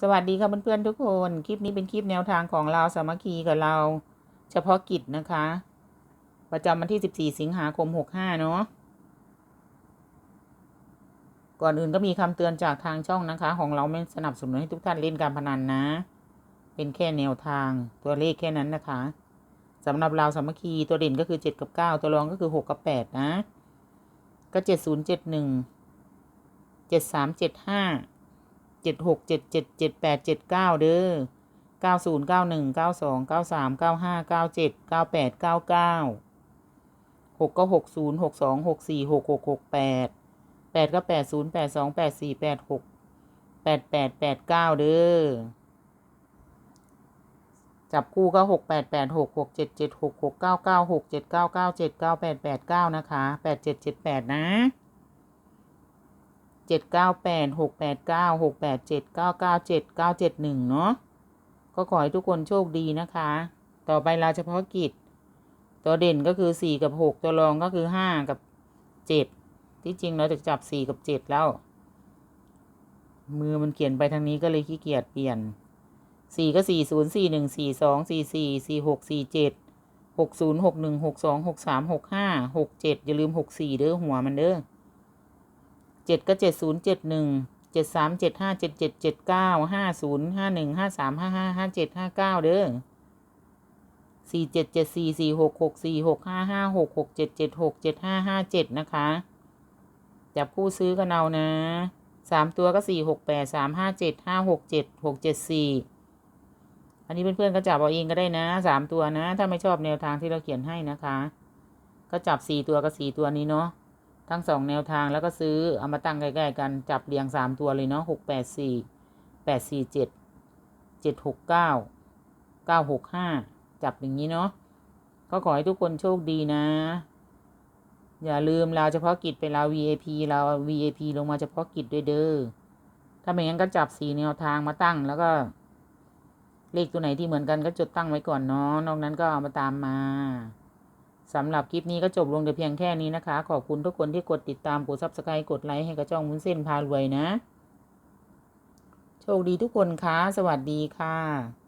สวัสดีค่ะเพื่อนๆทุกคน คลิปนี้เป็นคลิปแนวทางของเราสามัคคีกับเรา เฉพาะกิจนะคะ ประจำวันที่ 14 สิงหาคม 65 เนาะก่อนอื่นก็มีคำเตือนจากทางช่องนะคะ ของเราไม่สนับสนุนให้ทุกท่านเล่นการพนันนะ เป็นแค่แนวทางตัวเลขแค่นั้นนะคะสำหรับเราสามัคคีตัวเด่นก็คือ 7 กับ 9 ตัวรองก็คือ 6 กับ 8 นะ ก็ 70 71 73 75 เจ็ดหกเจ็ดเจ็ดเจ็ดแปดเจ็ดเก้าเด้อเก้าศูนย์เก้าหนึ่งเก้าสองเก้าสามเก้าห้าเก้าเจ็ดเก้าแปดเก้าเก้าหกก็หกศูนย์หกสองหกสี่หกหกหกแปดแปดก็แปดศูนย์แปดสองแปดสี่แปดหกแปดแปดแปดเก้าเด้อจับคู่ก็หกแปดแปดหกหกเจ็ดเจ็ดหกหกเก้าเก้าหกเจ็ดเก้าเก้าเจ็ดเก้าแปดแปดเก้านะคะแปดเจ็ดเจ็ดแปดนะ เจ็ดเก้าแปดหกแปดเก้าหกแปดเจ็ดเก้าเก้าเจ็ดเก้าเจ็ดหนึ่งเนาะก็ขอให้ทุกคนโชคดีนะคะ ต่อไปเราเฉพาะกิจ ตัวเด่นก็คือสี่กับหกตัวรองก็คือห้ากับเจ็ดที่จริงเราจะจับสี่กับเจ็ดแล้ว มือมันเขียนไปทางนี้ก็เลยขี้เกียจเปลี่ยนสี่ก็สี่ศูนย์สี่หนึ่งสี่สองสี่สี่สี่หกสี่เจ็ดหกศูนย์หกหนึ่งหกสองหกสามหกห้าหกเจ็ดอย่าลืมหกสี่เด้อหัวมันเด้อ เจ็ดก็เจ็ดศูนย์เจ็ดหนึ่งเจ็ดสามเจ็ดห้าเจ็ดเจ็ดเจ็ดเก้าห้าศูนย์ห้าหนึ่งห้าสามห้าห้าห้าเจ็ดห้าเก้าเด้อสี่เจ็ดเจ็ดสี่สี่หกหกสี่หกห้าห้าหกหกเจ็ดเจ็ดหกเจ็ดห้าห้าเจ็ดนะคะ จับคู่ซื้อกันเอานะสามตัวก็สี่หกแปดสามห้าเจ็ดห้าหกเจ็ดหกเจ็ดสี่อันนี้เพื่อนๆก็จับเอาเองก็ได้นะสามตัวนะ ถ้าไม่ชอบแนวทางที่เราเขียนให้นะคะ ก็จับสี่ตัวกับสี่ตัวนี้เนาะ ทั้งสองแนวทางแล้วก็ซื้อเอามาตั้งใกล้ๆกันจับเรียงสามตัวเลยเนาะหกแปดสี่แปดสี่เจ็ดเจ็ดหกเก้าเก้าหกห้าจับอย่างนี้เนาะก็ขอให้ทุกคนโชคดีนะ อย่าลืมเราเฉพาะกิจไปเรา VIP เรา VIP ลงมาเฉพาะกิจด้วยเด้อถ้าไม่งั้นก็จับสี่แนวทางมาตั้งแล้วก็ เลขตัวไหนที่เหมือนกันก็จดตั้งไว้ก่อนเนาะนอกนั้นก็เอามาตามมา สำหรับคลิปนี้ก็จบลงแต่เพียงแค่นี้นะคะ ขอบคุณทุกคนที่กดติดตาม กดซับสไครต์กดไลค์ให้กระจ้องมุ้นเส้นพารวยนะ โชคดีทุกคนคะสวัสดีค่ะ